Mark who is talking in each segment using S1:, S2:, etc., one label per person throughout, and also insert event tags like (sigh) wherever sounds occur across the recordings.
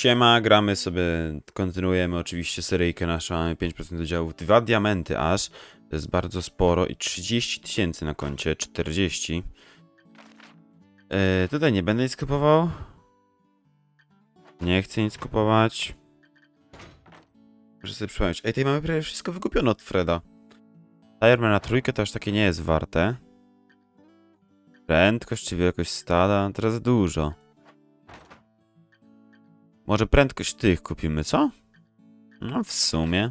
S1: Siema, gramy sobie, kontynuujemy oczywiście seryjkę naszą, mamy 5% udziałów, dwa diamenty aż, to jest bardzo sporo i 30 tysięcy na koncie, 40. Yy, tutaj nie będę nic kupował. Nie chcę nic kupować. Muszę sobie przypomnieć. Ej, tutaj mamy prawie wszystko wykupione od Freda. Tireman na trójkę to aż takie nie jest warte. Prędkość czy wielkość stada? Teraz dużo. Może prędkość tych kupimy, co? No w sumie.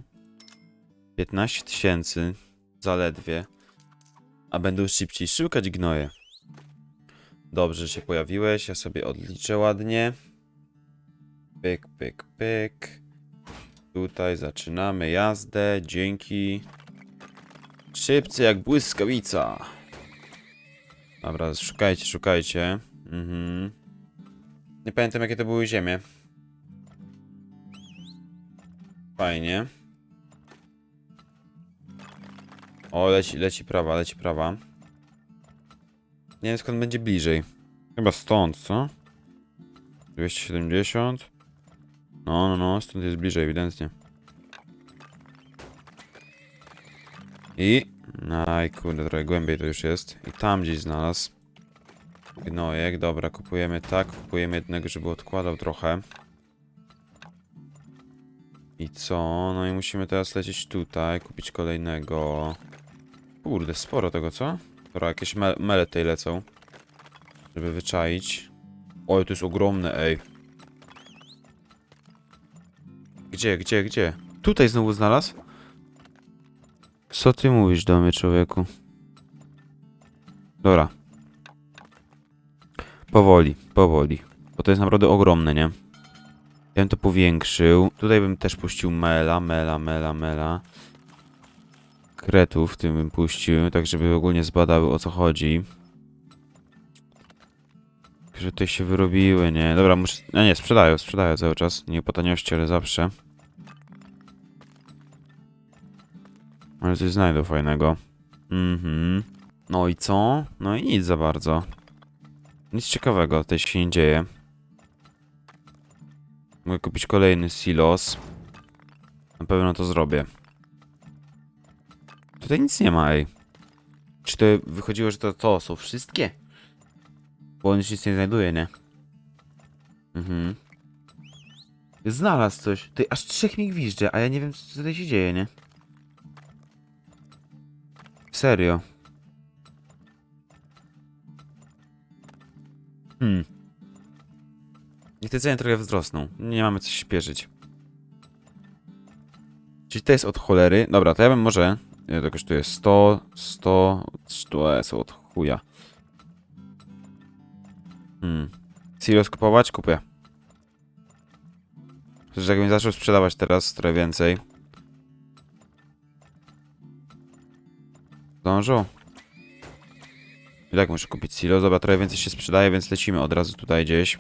S1: 15 tysięcy. Zaledwie. A będą szybciej szukać gnoje. Dobrze, że się pojawiłeś. Ja sobie odliczę ładnie. Pyk, pyk, pyk. Tutaj zaczynamy jazdę. Dzięki. Szybcy jak błyskawica. Dobra, szukajcie, szukajcie. Mhm. Nie pamiętam jakie to były ziemie. Fajnie. O, leci, leci prawa, leci prawa. Nie wiem skąd będzie bliżej. Chyba stąd, co? 270. No, no, no, stąd jest bliżej, ewidentnie. I... Aj, kurde, trochę głębiej to już jest. I tam gdzieś znalazł. Gnojek, dobra, kupujemy tak, kupujemy jednego, żeby odkładał trochę. I co? No i musimy teraz lecieć tutaj, kupić kolejnego. Kurde, sporo tego, co? Dobra, jakieś me mele tutaj lecą. Żeby wyczaić. Oj, to jest ogromne, ej. Gdzie, gdzie, gdzie? Tutaj znowu znalazł? Co ty mówisz do mnie, człowieku? Dobra. Powoli, powoli. Bo to jest naprawdę ogromne, nie? Ja bym to powiększył. Tutaj bym też puścił mela, mela, mela, mela. Kretów tym bym puścił, tak żeby ogólnie zbadały o co chodzi. Że tutaj się wyrobiły, nie? Dobra, muszę... No nie, sprzedają, sprzedają cały czas. Nie po taniości, ale zawsze. Ale coś znajdę fajnego. Mhm. No i co? No i nic za bardzo. Nic ciekawego tutaj się nie dzieje. Mogę kupić kolejny silos. Na pewno to zrobię. Tutaj nic nie ma, ej. Czy to wychodziło, że to, to są wszystkie? Bo on już nic nie znajduje, nie? Mhm. Znalazł coś. Ty aż trzech mi gwizdże, a ja nie wiem, co tutaj się dzieje, nie? Serio. Hmm. Niech te ceny trochę wzrosną. Nie mamy co się śpieszyć. Czyli to jest od cholery. Dobra, to ja bym może... Ile to kosztuje? 100, 100... To są od chuja. Hmm. Silos kupować? Kupię. Przecież jakbym zaczął sprzedawać teraz trochę więcej. Zdążą? I tak muszę kupić silos. Dobra, trochę więcej się sprzedaje, więc lecimy od razu tutaj gdzieś.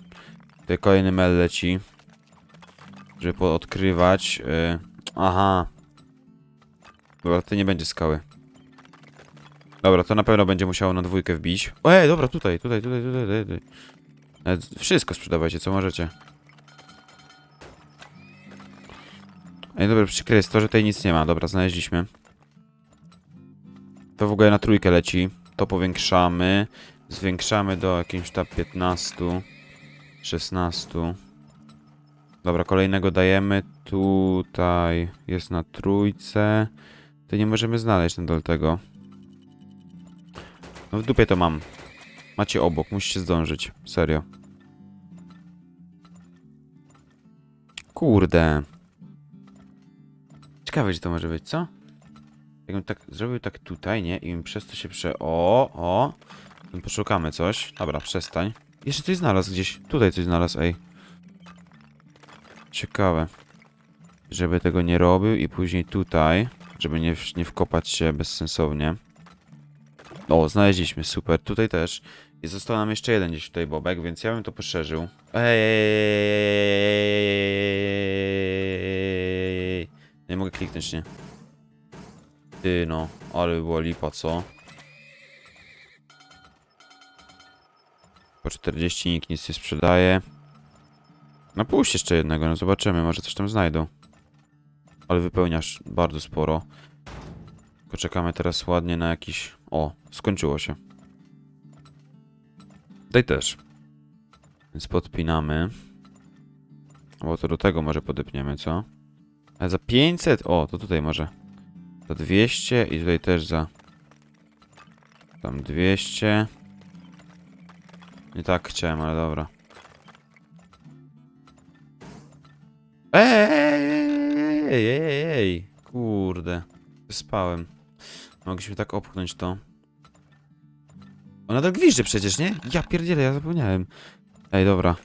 S1: Tutaj kolejny mel leci. Żeby odkrywać. Yy. Aha. Dobra, to nie będzie skały. Dobra, to na pewno będzie musiało na dwójkę wbić. Ej, dobra, tutaj, tutaj, tutaj, tutaj, tutaj. wszystko sprzedawajcie, co możecie. Ej, dobra, przykre jest to, że tutaj nic nie ma. Dobra, znaleźliśmy. To w ogóle na trójkę leci. To powiększamy. Zwiększamy do jakimś tam 15. 16. Dobra, kolejnego dajemy. Tutaj jest na trójce. To nie możemy znaleźć nadal tego. No w dupie to mam. Macie obok, musicie zdążyć. Serio. Kurde. Ciekawe, gdzie to może być, co? Jakbym tak zrobił tak tutaj, nie? I przez to się prze... O, o. To Poszukamy coś. Dobra, przestań. Jeszcze coś znalazł gdzieś. Tutaj coś znalazł, ej. Ciekawe. Żeby tego nie robił i później tutaj, żeby nie, nie wkopać się bezsensownie. O, znaleźliśmy, super. Tutaj też. I został nam jeszcze jeden gdzieś tutaj bobek, więc ja bym to poszerzył. Ej, Nie mogę kliknąć, nie? Ty no, ale by było lipa, co? Po 40 nikt nic nie sprzedaje. No puść jeszcze jednego, no zobaczymy, może coś tam znajdą. Ale wypełniasz bardzo sporo. Tylko czekamy teraz ładnie na jakiś... O, skończyło się. Tutaj też. Więc podpinamy. Bo to do tego może podepniemy, co? Ale za 500? O, to tutaj może. Za 200 i tutaj też za... Tam 200. Nie tak chciałem, ale dobra. Ej, ej, ej, ej, kurde. Spałem. Mogliśmy tak opchnąć to. On nadal gwizdże przecież, nie? Ja pierdzielę, ja zapomniałem. Ej, dobra.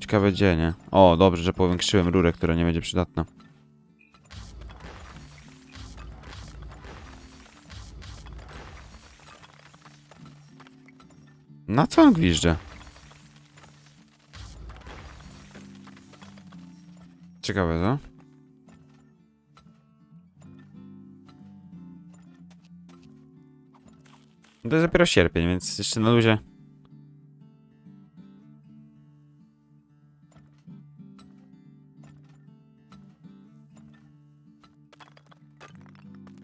S1: Ciekawe gdzie, nie? O, dobrze, że powiększyłem rurę, która nie będzie przydatna. Na co on? Ciekawe, co? To jest dopiero sierpień, więc jeszcze na luzie.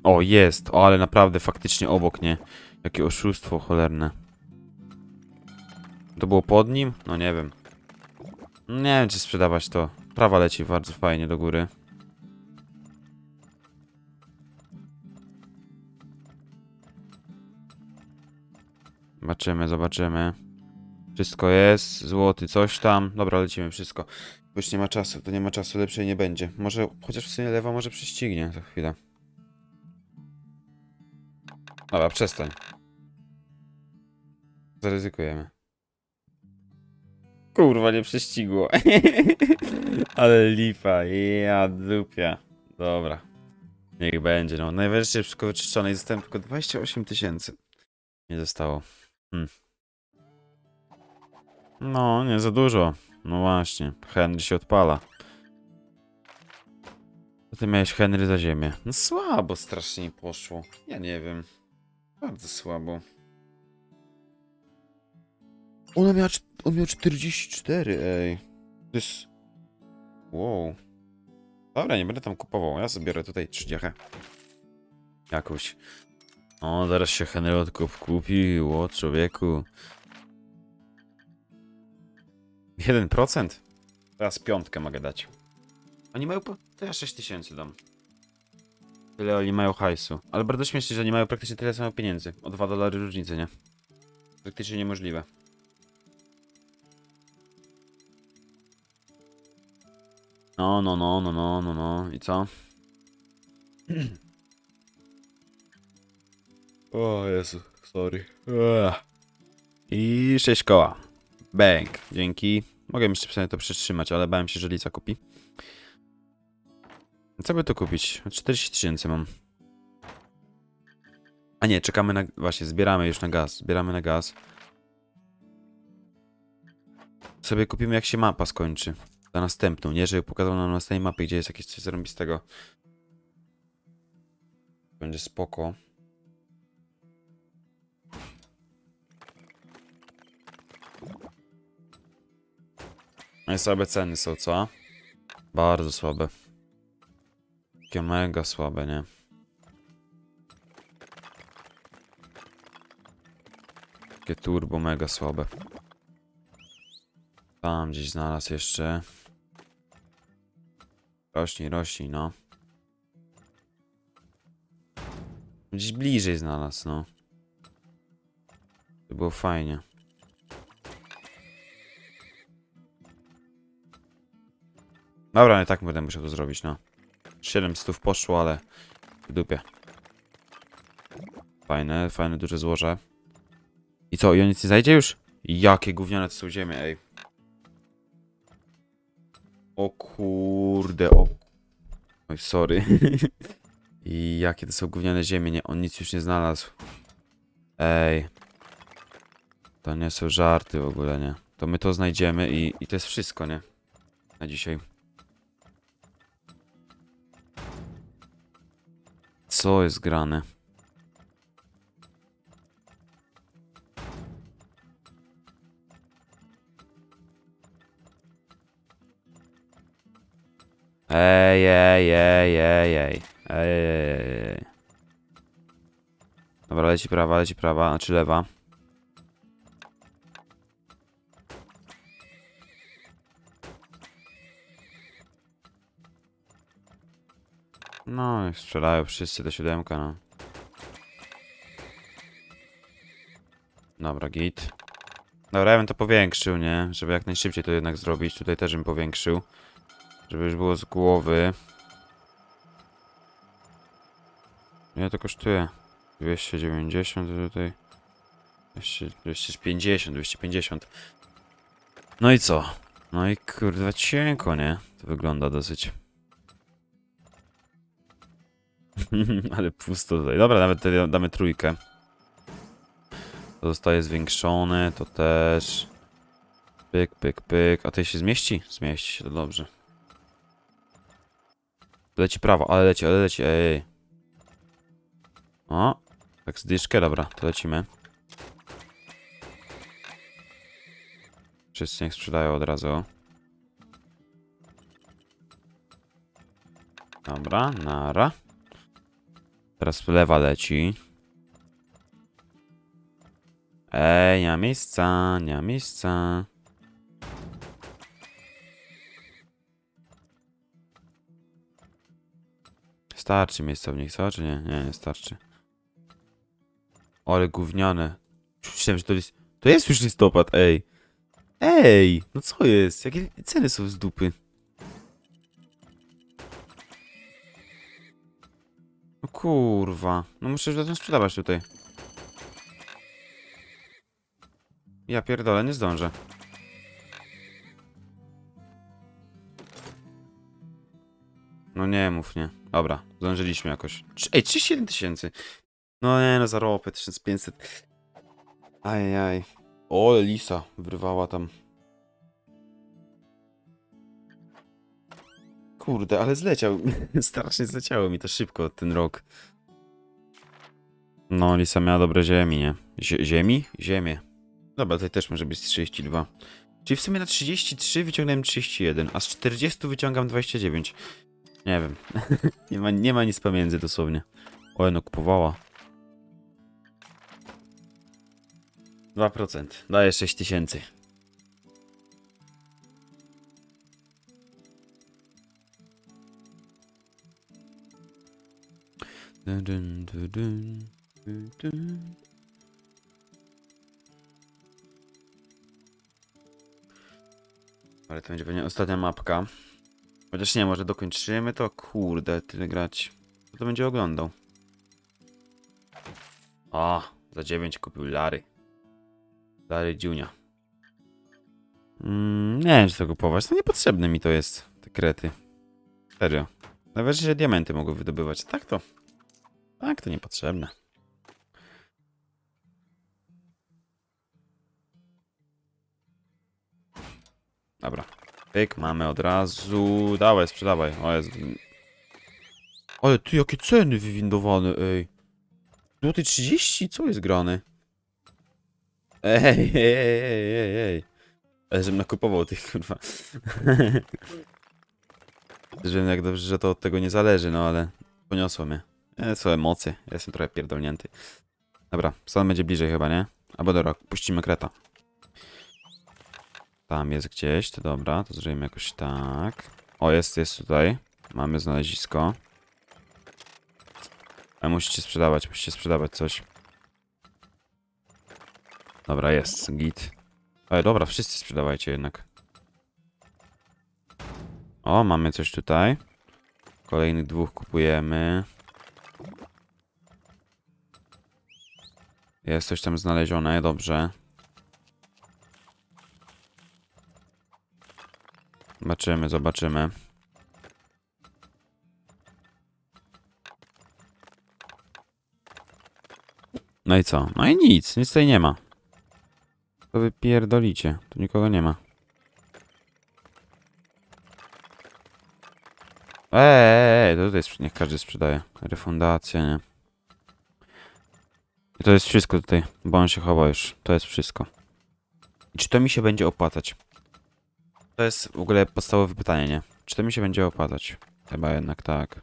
S1: O, jest. O, ale naprawdę faktycznie obok, nie? Jakie oszustwo cholerne. To było pod nim? No nie wiem. Nie wiem, czy sprzedawać to. Prawa leci bardzo fajnie do góry. Zobaczymy, zobaczymy. Wszystko jest, złoty, coś tam. Dobra, lecimy, wszystko. Bo już nie ma czasu, to nie ma czasu, lepszej nie będzie. Może, chociaż w sumie lewa może prześcignie za chwilę. Dobra, przestań. Zaryzykujemy. Kurwa, nie prześcigło. (laughs) Ale lipa, ja dupia. Dobra. Niech będzie, no. Najwyżej wszystko wyczyszczone zostałem tylko 28 tysięcy. Nie zostało. Hmm. No, nie za dużo. No właśnie, Henry się odpala. To ty miałeś Henry za ziemię. No słabo strasznie poszło. Ja nie wiem. Bardzo słabo. Ona miała, on miał 44, ej. To jest... Wow. Dobra, nie będę tam kupował. Ja sobie biorę tutaj 30. Jakąś. O, zaraz się Henry odkup kupił, o człowieku. 1%? Teraz piątkę mogę dać. Oni mają po... To ja 6000 dam. Tyle oni mają hajsu. Ale bardzo śmiesznie, że oni mają praktycznie tyle samo pieniędzy. O 2 dolary różnicy, nie? Praktycznie niemożliwe. No, no, no, no, no, no, no. I co? O Jezu, sorry. Ua. I 6 koła. Bang. Dzięki. Mogę jeszcze przynajmniej to przytrzymać, ale bałem się, że Lica kupi. Co by to kupić? 40 tysięcy mam. A nie, czekamy na... Właśnie, zbieramy już na gaz. Zbieramy na gaz. Sobie kupimy jak się mapa skończy. Na następną, nie? Żeby pokazał nam na następnej mapie, gdzie jest jakieś coś zarąbistego. Będzie spoko. No słabe ceny są, co? Bardzo słabe. Takie mega słabe, nie? Takie turbo mega słabe. Tam gdzieś znalazł jeszcze. Rośnij, rośnij, no. Gdzieś bliżej znalazł, no. To było fajnie. Dobra, nie tak będę musiał to zrobić, no. 700 poszło, ale w dupie. Fajne, fajne duże złoże. I co, i on nic nie zajdzie już? Jakie gówniane to są ziemie, ej. O kurde, o. Oj, sorry. (laughs) I jakie to są gówniane ziemie, nie, on nic już nie znalazł. Ej. To nie są żarty w ogóle, nie. To my to znajdziemy i, i to jest wszystko, nie? Na dzisiaj. Co jest grane? Ej, ej, ej, ej, ej. Ej, ej. Dobra, leci prawa, leci prawa, znaczy lewa. No, strzelają wszyscy do siódemka, no. Dobra, git. Dobra, ja bym to powiększył, nie? Żeby jak najszybciej to jednak zrobić. Tutaj też bym powiększył. Żeby już było z głowy. Ile to kosztuje? 290 tutaj. 200, 250, 250. No i co? No i kurwa cienko, nie? To wygląda dosyć. (laughs) Ale pusto tutaj. Dobra, nawet damy trójkę. To zostaje zwiększone, to też. Pyk, pyk, pyk. A to się zmieści? Zmieści się, to dobrze. Leci prawo, ale leci, ale leci, ej. O, tak z dyszkę, dobra, to lecimy. Wszyscy niech sprzedają od razu. Dobra, nara. Teraz lewa leci. Ej, nie ma miejsca, nie ma miejsca. Starczy miejsca w nich, co? Czy nie? Nie, nie starczy. Ale gówniane. Myślałem, że to jest... To jest już listopad, ej. Ej, no co jest? Jakie ceny są z dupy? No kurwa. No muszę już zacząć sprzedawać tutaj. Ja pierdolę, nie zdążę. No nie mów, nie. Dobra, zdążyliśmy jakoś. Ej, 37 tysięcy. No nie, no za ropę 1500. Ajaj. O, Lisa wyrwała tam. Kurde, ale zleciał. (laughs) Strasznie zleciało mi to szybko ten rok. No, Lisa miała dobre ziemi, nie? Zie ziemi? Ziemię. Dobra, tutaj też może być 32. Czyli w sumie na 33 wyciągnąłem 31, a z 40 wyciągam 29. Nie wiem. (laughs) nie, ma, nie ma nic pomiędzy dosłownie. O, no kupowała. 2%. Daje 6000. Dun, dun, dun, dun, dun. Ale to będzie pewnie ostatnia mapka. Chociaż nie, może dokończymy to. Kurde, tyle grać. Kto to będzie oglądał? O, za 9 kupił Lary. Lary Junia. Mm, nie wiem, czy to kupować. No niepotrzebne mi to jest, te krety. Serio. Nawet, że diamenty mogły wydobywać. Tak to. Tak, to niepotrzebne. Dobra. Pyk, mamy od razu. Dawaj, sprzedawaj. O jest. Ale ty, jakie ceny wywindowane, ej. Złoty 30? Co jest grane? Ej, ej, ej, ej, ej. Ale żebym nakupował tych, kurwa. (laughs) Żebym jak dobrze, że to od tego nie zależy, no ale poniosło mnie. E, co emocje. Ja jestem trochę pierdolnięty. Dobra, stan będzie bliżej chyba, nie? Albo dobra, puścimy kreta. Tam jest gdzieś, to dobra, to zrobimy jakoś tak. O, jest, jest tutaj. Mamy znalezisko. Ale musicie sprzedawać, musicie sprzedawać coś. Dobra, jest, git. Ale dobra, wszyscy sprzedawajcie jednak. O, mamy coś tutaj. Kolejnych dwóch kupujemy. Jest coś tam znalezione, dobrze. Zobaczymy, zobaczymy. No i co? No i nic, nic tutaj nie ma. To wy pierdolicie, tu nikogo nie ma. Eee, to tutaj niech każdy sprzedaje. Refundacja, nie? I to jest wszystko tutaj, bo on się chowa już. To jest wszystko. I czy to mi się będzie opłacać? To jest w ogóle podstawowe pytanie, nie? Czy to mi się będzie opłacać? Chyba jednak tak.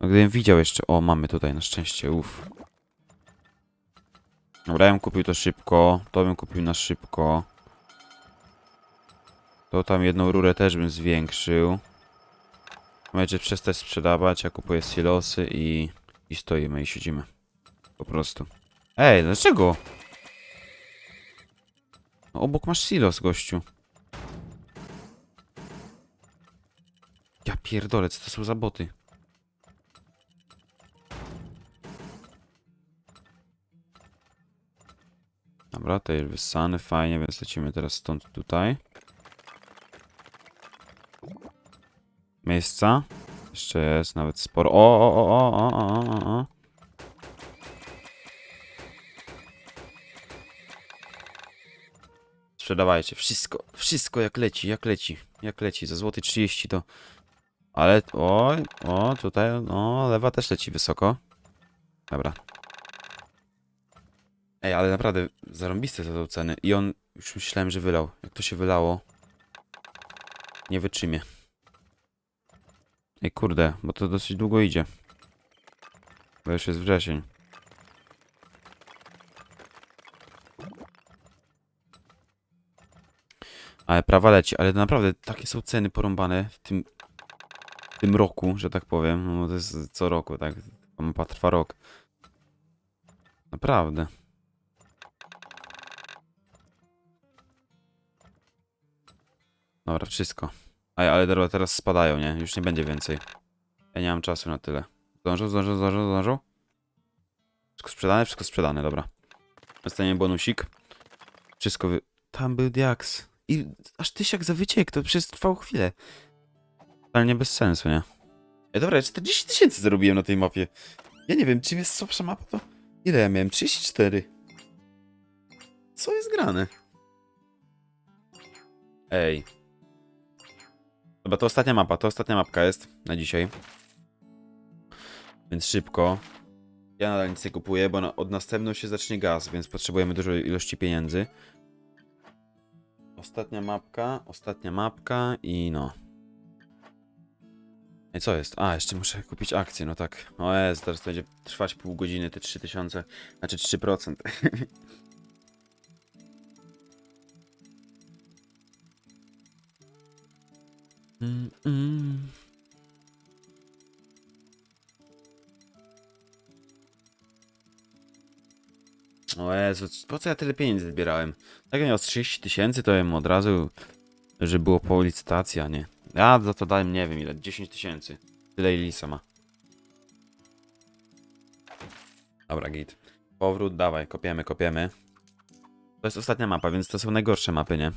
S1: No gdybym widział jeszcze... O, mamy tutaj na szczęście, uff. Dobra, ja bym kupił to szybko. To bym kupił na szybko. To tam jedną rurę też bym zwiększył. Możecie przestać sprzedawać, ja kupuję silosy i... I stoimy i siedzimy. Po prostu. Ej, dlaczego? No, obok masz silos, gościu. Ja pierdolę, co to są za boty? Dobra, to jest fajnie, więc lecimy teraz stąd tutaj. Miejsca? Jeszcze jest nawet sporo. O, o, o, o, o, o, o, o. Sprzedawajcie, wszystko, wszystko jak leci, jak leci, jak leci, za złoty 30 to... Ale, o, o, tutaj, o, lewa też leci wysoko. Dobra. Ej, ale naprawdę, zarąbiste to są ceny. I on, już myślałem, że wylał. Jak to się wylało, nie wytrzymie. Ej, kurde, bo to dosyć długo idzie. Bo już jest wrzesień. Ale prawa leci, ale naprawdę takie są ceny porąbane w tym, w tym roku, że tak powiem. No bo to jest co roku, tak? Ta mapa trwa rok. Naprawdę. Dobra, wszystko. Ej, ale dobra, teraz spadają, nie? Już nie będzie więcej. Ja nie mam czasu na tyle. Zdążył, zdążył, zdążył, zdążył? Wszystko sprzedane? Wszystko sprzedane, dobra. Dostaniemy bonusik. Wszystko wy... Tam był diaks. I aż tysiak za wyciek, to przez trwało chwilę. Ale nie bez sensu, nie? Ej, dobra, ja 40 tysięcy zarobiłem na tej mapie. Ja nie wiem, czym jest słabsza mapa, to... Ile ja miałem? 34. Co jest grane? Ej. Dobra, to ostatnia mapa, to ostatnia mapka jest na dzisiaj. Więc szybko. Ja nadal nic nie kupuję, bo na, od następną się zacznie gaz, więc potrzebujemy dużej ilości pieniędzy. Ostatnia mapka, ostatnia mapka i no. I co jest? A, jeszcze muszę kupić akcję, no tak. O jest, teraz to będzie trwać pół godziny, te 3000, znaczy 3%. (laughs) mm, mm. O Jezu, po co ja tyle pieniędzy zbierałem? Tak miał z 30 tysięcy, to bym od razu, że było po licytacji, a nie. Ja za to dałem, nie wiem ile, 10 tysięcy. Tyle Lisa ma. Dobra, git. Powrót, dawaj, kopiemy, kopiemy. To jest ostatnia mapa, więc to są najgorsze mapy, nie?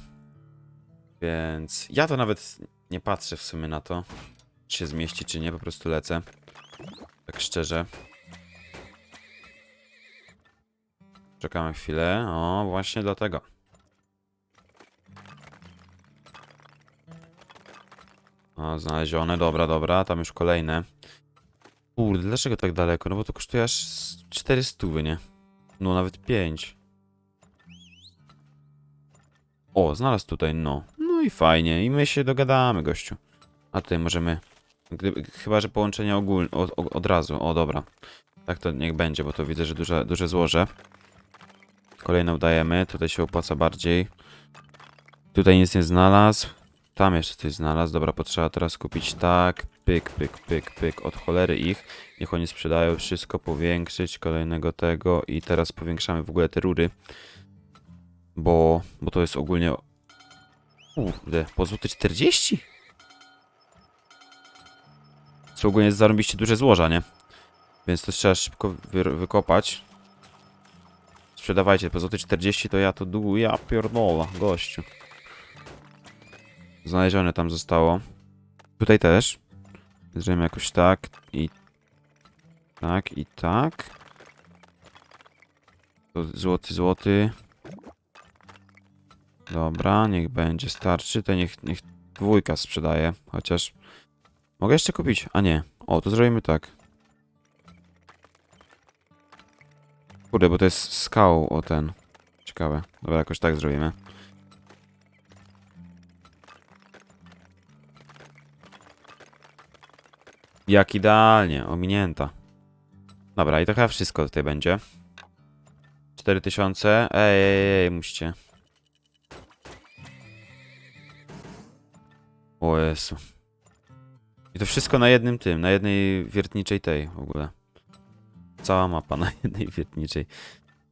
S1: Więc ja to nawet nie patrzę w sumie na to, czy się zmieści, czy nie, po prostu lecę. Tak szczerze. Czekamy chwilę. O, właśnie dlatego. O, znalezione, dobra, dobra, tam już kolejne. Kurde, dlaczego tak daleko? No bo to kosztuje aż 400, nie? No, nawet 5. O, znalazł tutaj, no. No i fajnie, i my się dogadamy, gościu. A tutaj możemy... Gdyby, chyba, że połączenie ogólne, od, od razu, o dobra. Tak to niech będzie, bo to widzę, że duże, duże złoże. Kolejną dajemy, tutaj się opłaca bardziej. Tutaj nic nie znalazł. Tam jeszcze coś znalazł. Dobra, potrzeba teraz kupić tak. Pyk, pyk, pyk, pyk. Od cholery ich. Niech oni sprzedają wszystko, powiększyć kolejnego tego. I teraz powiększamy w ogóle te rury. Bo, bo to jest ogólnie... Kurde, po złoty 40? Co ogólnie jest zarąbiście duże złoża, nie? Więc to trzeba szybko wy wykopać. Sprzedawajcie, po złoty 40 to ja to długo, ja pierdolę, gościu. Znalezione tam zostało. Tutaj też. Zrobimy jakoś tak i tak i tak. Złoty, złoty. Dobra, niech będzie, starczy. To niech, niech dwójka sprzedaje, chociaż... Mogę jeszcze kupić? A nie. O, to zrobimy tak. Kurde, bo to jest skał o ten. Ciekawe. Dobra, jakoś tak zrobimy. Jak idealnie, ominięta. Dobra, i to chyba wszystko tutaj będzie. 4000. Ej, ej, ej, musicie. O Jezu. I to wszystko na jednym tym, na jednej wiertniczej tej w ogóle. Cała mapa na jednej wiertniczej.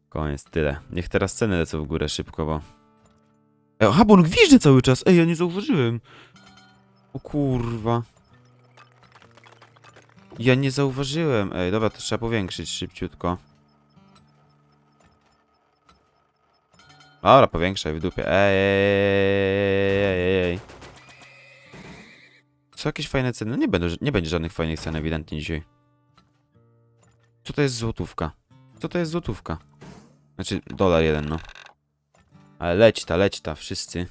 S1: Koniec, tyle. Niech teraz ceny lecą w górę szybko, bo... Ej, aha, bo on gwizdże cały czas! Ej, ja nie zauważyłem! O kurwa. Ja nie zauważyłem. Ej, dobra, to trzeba powiększyć szybciutko. Dobra, powiększaj w dupie. Ej, ej, ej, ej, ej. Co jakieś fajne ceny? No nie, będą, nie będzie żadnych fajnych cen ewidentnie dzisiaj. Co to jest złotówka? Co to jest złotówka? Znaczy, dolar jeden, no. Ale leć ta, leć ta, wszyscy.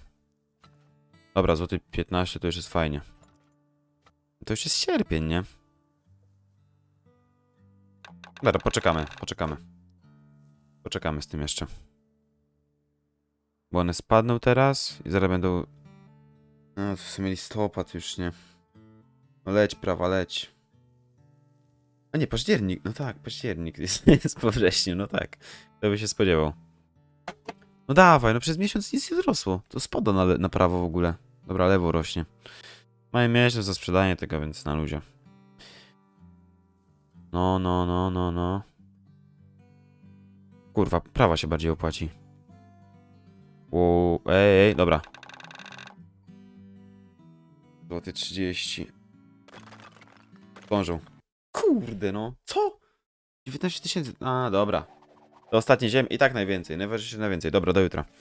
S1: Dobra, złoty 15 to już jest fajnie. To już jest sierpień, nie? Dobra, poczekamy, poczekamy. Poczekamy z tym jeszcze. Bo one spadną teraz i zaraz będą... No, w sumie listopad już, nie? No leć, prawa, leć. A nie, październik, no tak, październik (laughs) jest, jest po wrześniu, no tak. Kto by się spodziewał. No dawaj, no przez miesiąc nic nie wzrosło. To spada na, na prawo w ogóle. Dobra, lewo rośnie. Mają miesiąc za sprzedanie tego, więc na luzie. No, no, no, no, no. Kurwa, prawa się bardziej opłaci. Wow, ej, ej, dobra. Złoty 30. Dążą. Kurde, no. Co? 19 tysięcy. A, dobra. To ostatnie ziem i tak najwięcej. Najważniejsze najwięcej. Dobra, do jutra.